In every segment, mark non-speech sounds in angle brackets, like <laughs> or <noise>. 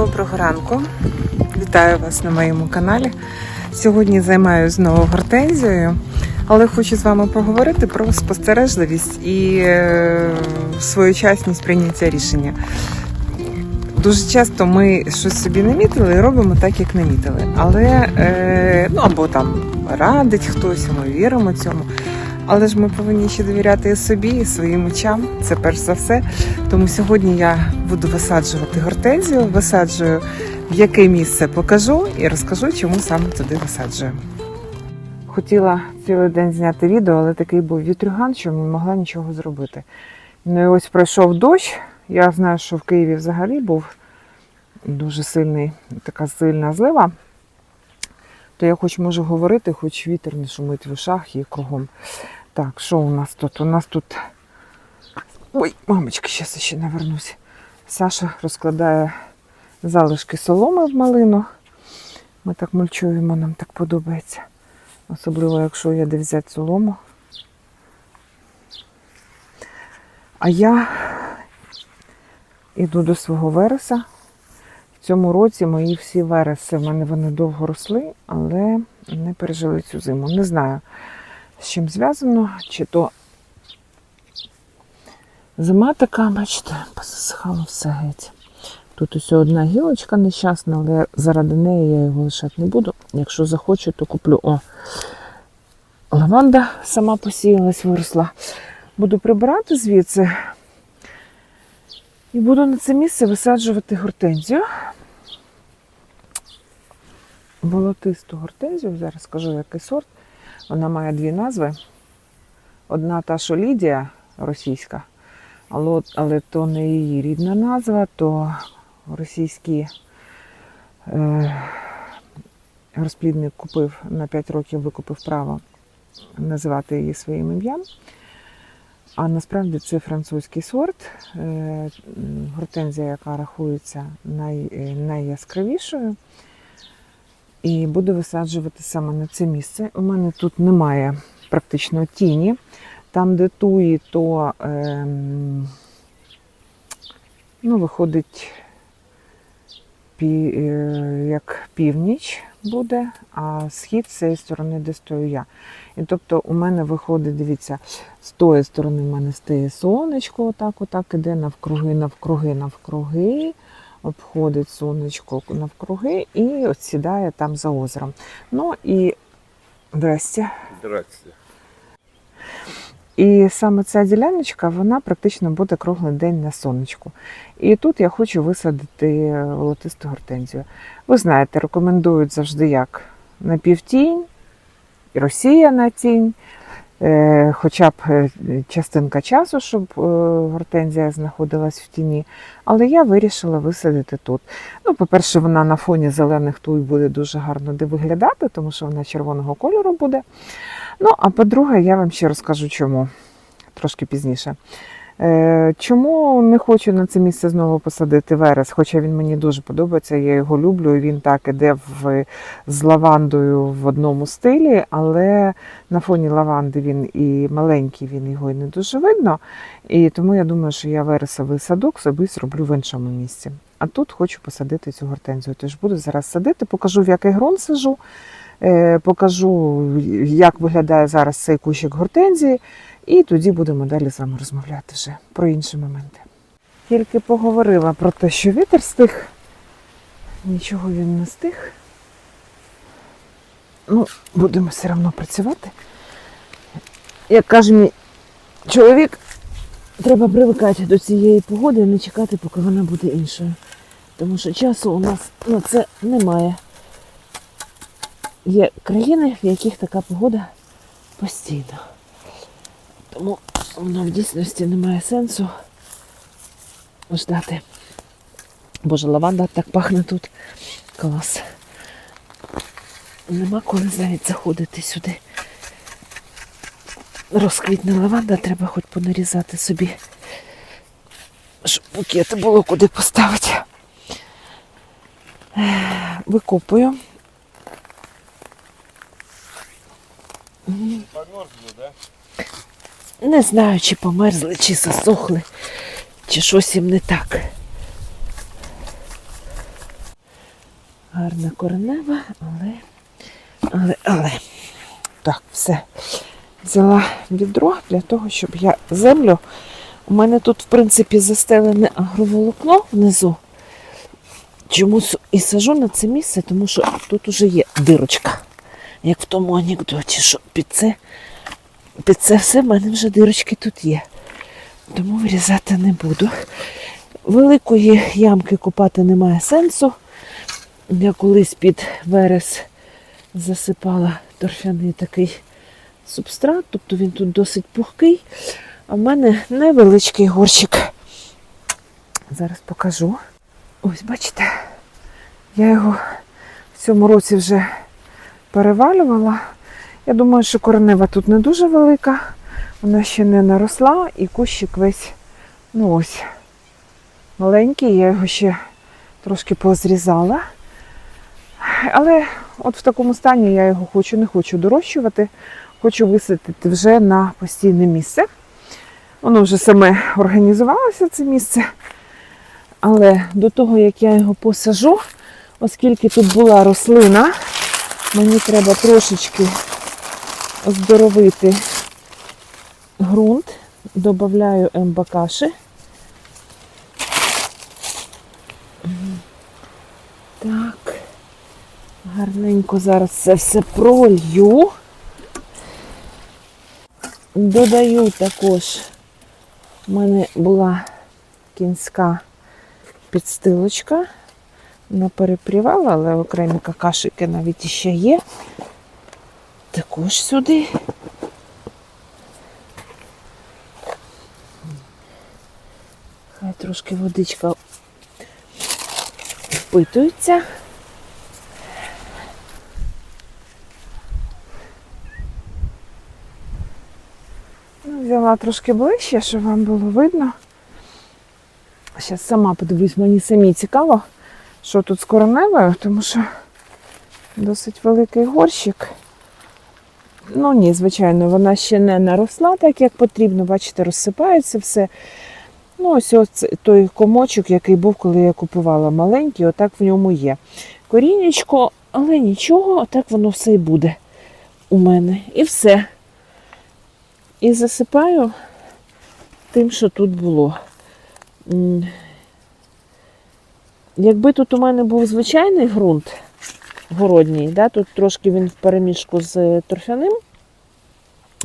Доброго ранку. Вітаю вас на моєму каналі. Сьогодні займаюся знову гортензією, але хочу з вами поговорити про спостережливість і е, своєчасність прийняття рішення. Дуже часто ми щось собі намітили і робимо так, як намітили. Але е, ну або там радить хтось, ми віримо цьому. Але ж ми повинні ще довіряти і собі, і своїм очам. Це перш за все. Тому сьогодні я буду висаджувати гортензію, висаджую в яке місце покажу і розкажу, чому саме туди висаджую. Хотіла цілий день зняти відео, але такий був вітрюган, що не могла нічого зробити. Ну і ось пройшов дощ. Я знаю, що в Києві взагалі був дуже сильний, така сильна злива. То я хоч можу говорити, хоч вітер не шумить в ушах і кругом. Так, що у нас тут? У нас тут. Ой, мамочка, зараз ще навернусь. Саша розкладає залишки соломи в малину. Ми так мульчуємо, нам так подобається. Особливо, якщо є де взяти солому. А я йду до свого вереса. В цьому році мої всі вереси, в мене вони довго росли, але не пережили цю зиму. Не знаю, з чим зв'язано, чи то зима така, бачите, посихало все геть. Тут ось одна гілочка нещасна, але заради неї я його лишати не буду. Якщо захочу, то куплю. О, лаванда сама посіялась, виросла. Буду прибирати звідси і буду на це місце висаджувати гортензію. Волотисту гортензію, зараз скажу, який сорт. Вона має дві назви. Одна та, що Лідія російська, але, але то не її рідна назва, то російський е, розплідник купив на 5 років викупив право називати її своїм ім'ям. А насправді це французький сорт, е, гортензія, яка рахується най, е, найяскравішою. І буду висаджувати саме на це місце. У мене тут немає практично тіні. Там, де туї, то ем, ну, виходить пі, е, як північ буде, а схід з цієї сторони, де стою я. І тобто у мене виходить, дивіться, з тої сторони в мене стає сонечко, отак, отак іде навкруги, навкруги, навкруги, обходить сонечко навкруги і от сідає там за озером. Ну і здрасте. Здрасте. І саме ця діляночка, вона практично буде круглий день на сонечку. І тут я хочу висадити волотисту гортензію. Ви знаєте, рекомендують завжди як на півтінь, і Росія на тінь, хоча б е, частинка часу, щоб е, гортензія знаходилась в тіні. Але я вирішила висадити тут. Ну, по-перше, вона на фоні зелених туй буде дуже гарно виглядати, тому що вона червоного кольору буде. Ну, а по-друге, я вам ще розкажу чому трошки пізніше. Е, Чому не хочу на це місце знову посадити верес, хоча він мені дуже подобається, я його люблю, він так іде в, з лавандою в одному стилі, але на фоні лаванди він і маленький, він його і не дуже видно. І тому я думаю, що я вересовий садок собі зроблю в іншому місці. А тут хочу посадити цю гортензію. Тож буду зараз садити, покажу, в який ґрунт сажу, е, покажу, як виглядає зараз цей кущик гортензії. І тоді будемо далі з вами розмовляти вже про інші моменти. Тільки поговорила про те, що вітер стих. Нічого він не стих. Ну, будемо все одно працювати. Як каже мій чоловік, треба привикати до цієї погоди і не чекати, поки вона буде іншою. Тому що часу у нас на це немає. Є країни, в яких така погода постійно. Тому воно в дійсності немає сенсу ждати. Боже, лаванда так пахне тут. Клас. Нема коли навіть заходити сюди. Розквітне лаванда, треба хоч понарізати собі. Щоб букети було куди поставити. Викопую. Померзли, да? Не знаю, чи померзли, чи засохли, чи щось їм не так. Гарна коренева, але, але, але. Так, все. Взяла відро для того, щоб я землю. У мене тут, в принципі, застелене агроволокно внизу. Чому с- і сажу на це місце, тому що тут уже є дирочка. Як в тому анекдоті, що під це, під це все в мене вже дирочки тут є. Тому вирізати не буду. Великої ямки купати немає сенсу. Я колись під верес засипала торфяний такий субстрат, тобто він тут досить пухкий. А в мене невеличкий горщик. Зараз покажу. Ось, бачите, я його в цьому році вже перевалювала. Я думаю, що коренева тут не дуже велика, вона ще не наросла і кущик весь, ну ось, маленький, я його ще трошки позрізала. Але от в такому стані я його хочу, не хочу дорощувати, хочу висадити вже на постійне місце. Воно вже саме організувалося це місце. Але до того, як я його посажу, оскільки тут була рослина, мені треба трошечки оздоровити ґрунт, додаю ембакаши. Так, гарненько зараз це все пролью. Додаю також, в мене була кінська підстилочка. Вона перепрівала, але окремі какашики навіть іще є. Також сюди. Хай трошки водичка впитується. Ну, взяла трошки ближче, щоб вам було видно. Зараз сама подивлюсь, мені самі цікаво, що тут з короневою, тому що досить великий горщик. Ну ні, звичайно, вона ще не наросла так, як потрібно. Бачите, розсипається все. Ну, ось ось той комочок, який був, коли я купувала маленький, отак в ньому є. Корінечко, але нічого, отак воно все і буде у мене. І все. І засипаю тим, що тут було. Якби тут у мене був звичайний ґрунт городній, да, тут трошки він в переміжку з торфяним,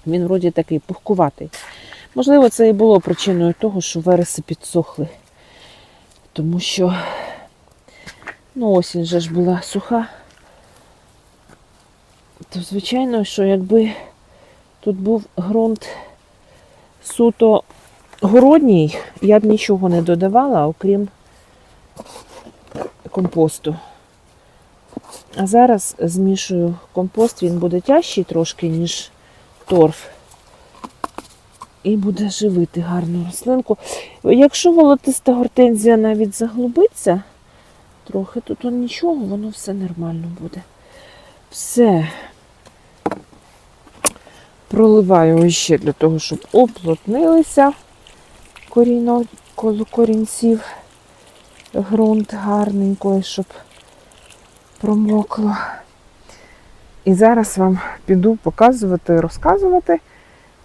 він вроді такий пухкуватий. Можливо, це і було причиною того, що вереси підсохли. Тому що ну, осінь же ж була суха. То, звичайно, що якби тут був ґрунт суто городній, я б нічого не додавала, окрім компосту. А зараз змішую компост, він буде тяжчий трошки, ніж торф. І буде живити гарну рослинку. Якщо волотиста гортензія навіть заглубиться трохи, то, то нічого, воно все нормально буде. Все. Проливаю ще для того, щоб оплотнилися корінців. Грунт гарненько, щоб промокло. І зараз вам піду показувати, розказувати,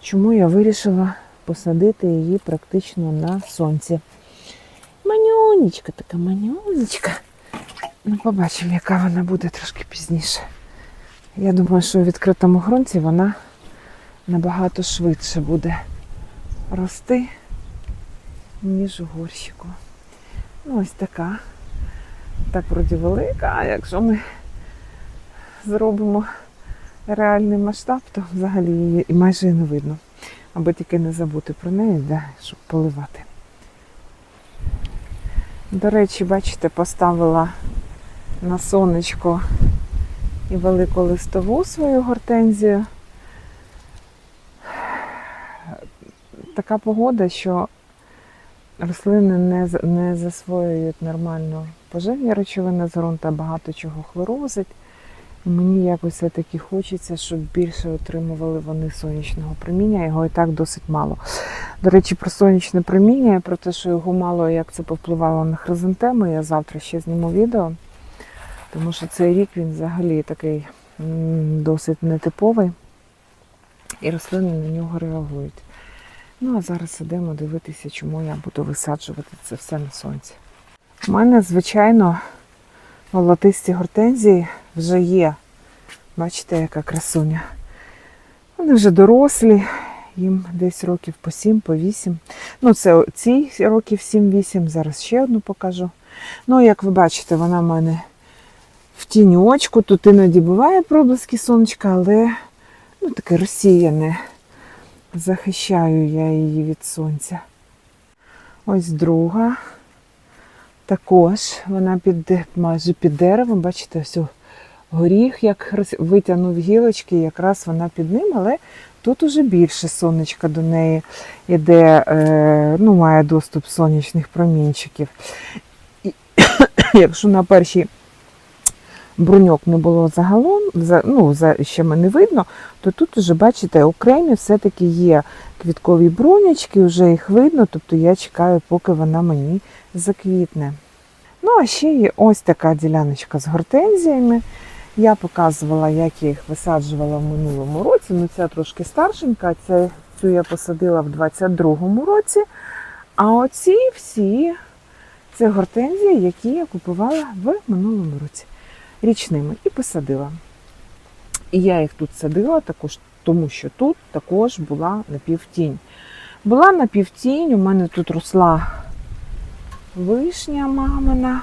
чому я вирішила посадити її практично на сонці. Манюнечка така манюнечка. Ну, побачимо, яка вона буде трошки пізніше. Я думаю, що у відкритому ґрунті вона набагато швидше буде рости, ніж у горщику. Ну, ось така. Так вроді велика, а якщо ми зробимо реальний масштаб, то взагалі її майже і не видно. Аби тільки не забути про неї, да, щоб поливати. До речі, бачите, поставила на сонечко і велику листову свою гортензію. Така погода, що рослини не, не засвоюють нормально поживні речовини з ґрунта, багато чого хлорозить. Мені якось все-таки хочеться, щоб більше отримували вони сонячного проміння. Його і так досить мало. До речі, про сонячне проміння, про те, що його мало, як це повпливало на хризантеми, я завтра ще зніму відео. Тому що цей рік він взагалі такий досить нетиповий, і рослини на нього реагують. Ну а зараз ідемо дивитися, чому я буду висаджувати це все на сонці. У мене, звичайно, волотисті гортензії вже є. Бачите, яка красуня. Вони вже дорослі, їм десь років по 7, по 8. Ну, це ці років 7-8, зараз ще одну покажу. Ну, як ви бачите, вона в мене в тіньочку. Тут іноді буває проблиски сонечка, але ну, таке розсіяне. Захищаю я її від сонця. Ось друга. Також вона під, майже під деревом, бачите, ось горіх, як витягнув гілочки, якраз вона під ним, але тут уже більше сонечка до неї іде, е, ну, має доступ сонячних промінчиків. І, <coughs> якщо на першій бруньок не було загалом, за, ну, за, ще мене видно, то тут уже, бачите, окремі все-таки є квіткові брунячки, вже їх видно, тобто я чекаю, поки вона мені заквітне. Ну, а ще є ось така діляночка з гортензіями. Я показувала, як я їх висаджувала в минулому році. Ну, ця трошки старшенька, це, цю я посадила в 22-му році. А оці всі це гортензії, які я купувала в минулому році річними і посадила. І я їх тут садила також, тому що тут також була напівтінь. Була напівтінь, у мене тут росла вишня мамина,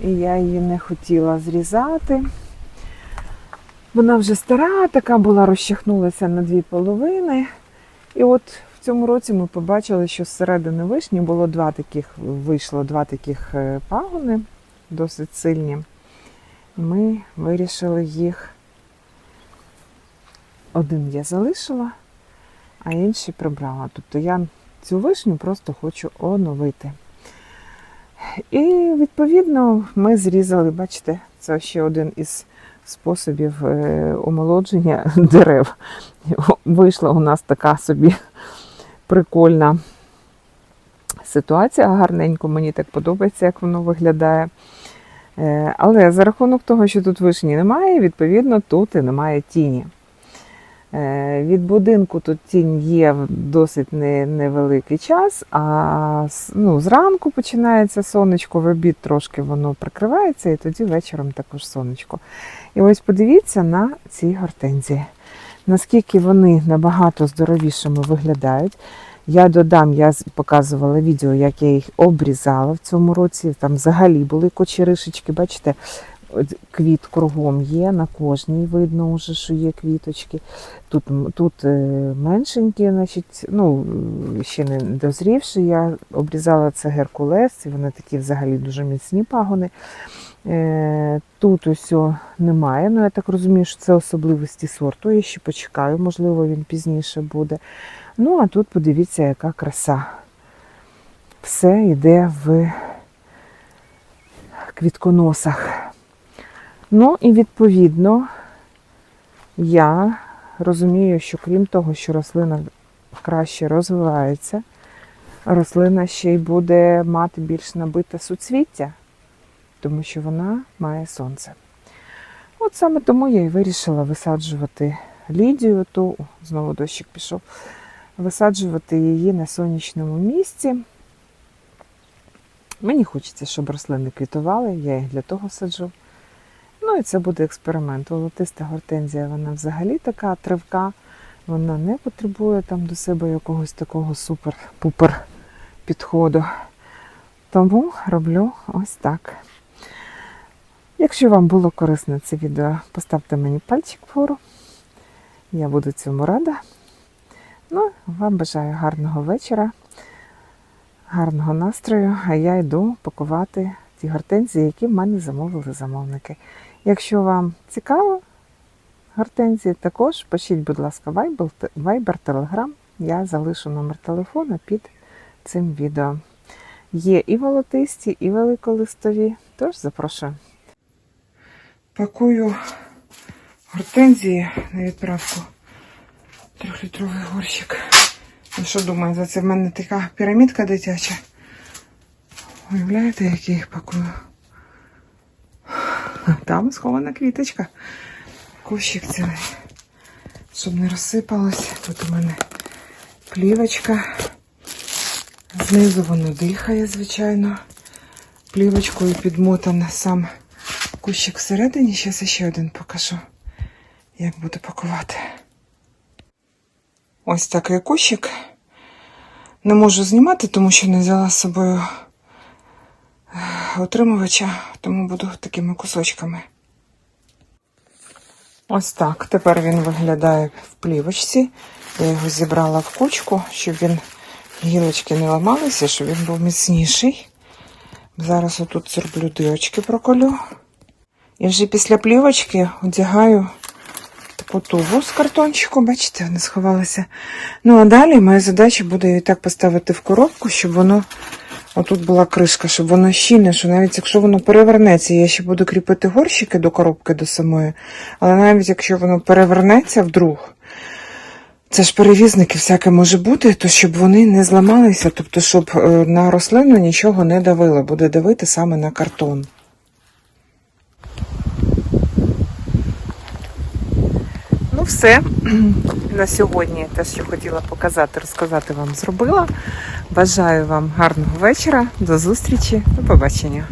і я її не хотіла зрізати. Вона вже стара, така була, розчахнулася на дві половини. І от в цьому році ми побачили, що зсередини вишні було два таких, вийшло два таких е, пагони, досить сильні. Ми вирішили їх. Один я залишила, а інший прибрала. Тобто я цю вишню просто хочу оновити. І відповідно ми зрізали, бачите, це ще один із способів е, омолодження <laughs> дерев. Вийшла у нас така собі прикольна ситуація. Гарненько, мені так подобається, як воно виглядає. Е, Але за рахунок того, що тут вишні немає, відповідно, тут і немає тіні. Е, Від будинку тут тінь є досить невеликий час, а ну, зранку починається сонечко, в обід трошки воно прикривається, і тоді вечором також сонечко. І ось подивіться на ці гортензії. Наскільки вони набагато здоровішими виглядають. Я додам, я показувала відео, як я їх обрізала в цьому році. Там взагалі були кочеришечки, бачите, квіт кругом є, на кожній видно вже, що є квіточки. Тут, тут е, меншенькі, значить, ну, ще не дозрівші. Я обрізала це геркулес, і вони такі взагалі дуже міцні пагони. Е, Тут ось немає, ну я так розумію, що це особливості сорту. Я ще почекаю, можливо, він пізніше буде. Ну, а тут подивіться, яка краса. Все йде в квітконосах. Ну і відповідно я розумію, що крім того, що рослина краще розвивається, рослина ще й буде мати більш набите суцвіття, тому що вона має сонце. От саме тому я і вирішила висаджувати Лідію, ту знову дощик пішов, висаджувати її на сонячному місці. Мені хочеться, щоб рослини квітували, я їх для того саджу. Ну і це буде експеримент. Волотиста гортензія, вона взагалі така тривка, вона не потребує там до себе якогось такого супер-пупер підходу. Тому роблю ось так. Якщо вам було корисно це відео, поставте мені пальчик вгору. Я буду цьому рада. Ну, вам бажаю гарного вечора, гарного настрою, а я йду пакувати ті гортензії, які в мене замовили замовники. Якщо вам цікаво гортензії, також пишіть, будь ласка, Viber, Telegram. Я залишу номер телефона під цим відео. Є і волотисті, і великолистові, тож запрошую. Пакую гортензії на відправку. Трьохлітровий горщик. Ви що думаєте, це в мене така пірамідка дитяча? Уявляєте, як я їх пакую? Там схована квіточка. Кущик цілий. Щоб не розсипалось. Тут у мене плівочка. Знизу воно дихає, звичайно. Плівочкою підмотана сам кущик всередині. Зараз ще один покажу, як буду пакувати. Ось такий кущик. Не можу знімати, тому що не взяла з собою е, утримувача, тому буду такими кусочками. Ось так. Тепер він виглядає в плівочці. Я його зібрала в кучку, щоб він гілочки не ламалися, щоб він був міцніший. Зараз отут зроблю дирочки проколю. І вже після плівочки одягаю таку з картончику, бачите, вони сховалися. Ну а далі моя задача буде її так поставити в коробку, щоб воно. Отут була кришка, щоб воно щільне, що навіть якщо воно перевернеться, я ще буду кріпити горщики до коробки до самої. Але навіть якщо воно перевернеться вдруг, це ж перевізники всяке може бути, то щоб вони не зламалися, тобто, щоб е, на рослину нічого не давило, буде давити саме на картон. Ну, все. <clears throat> На сьогодні те, що хотіла показати, розказати вам, зробила. Бажаю вам гарного вечора. До зустрічі, до побачення.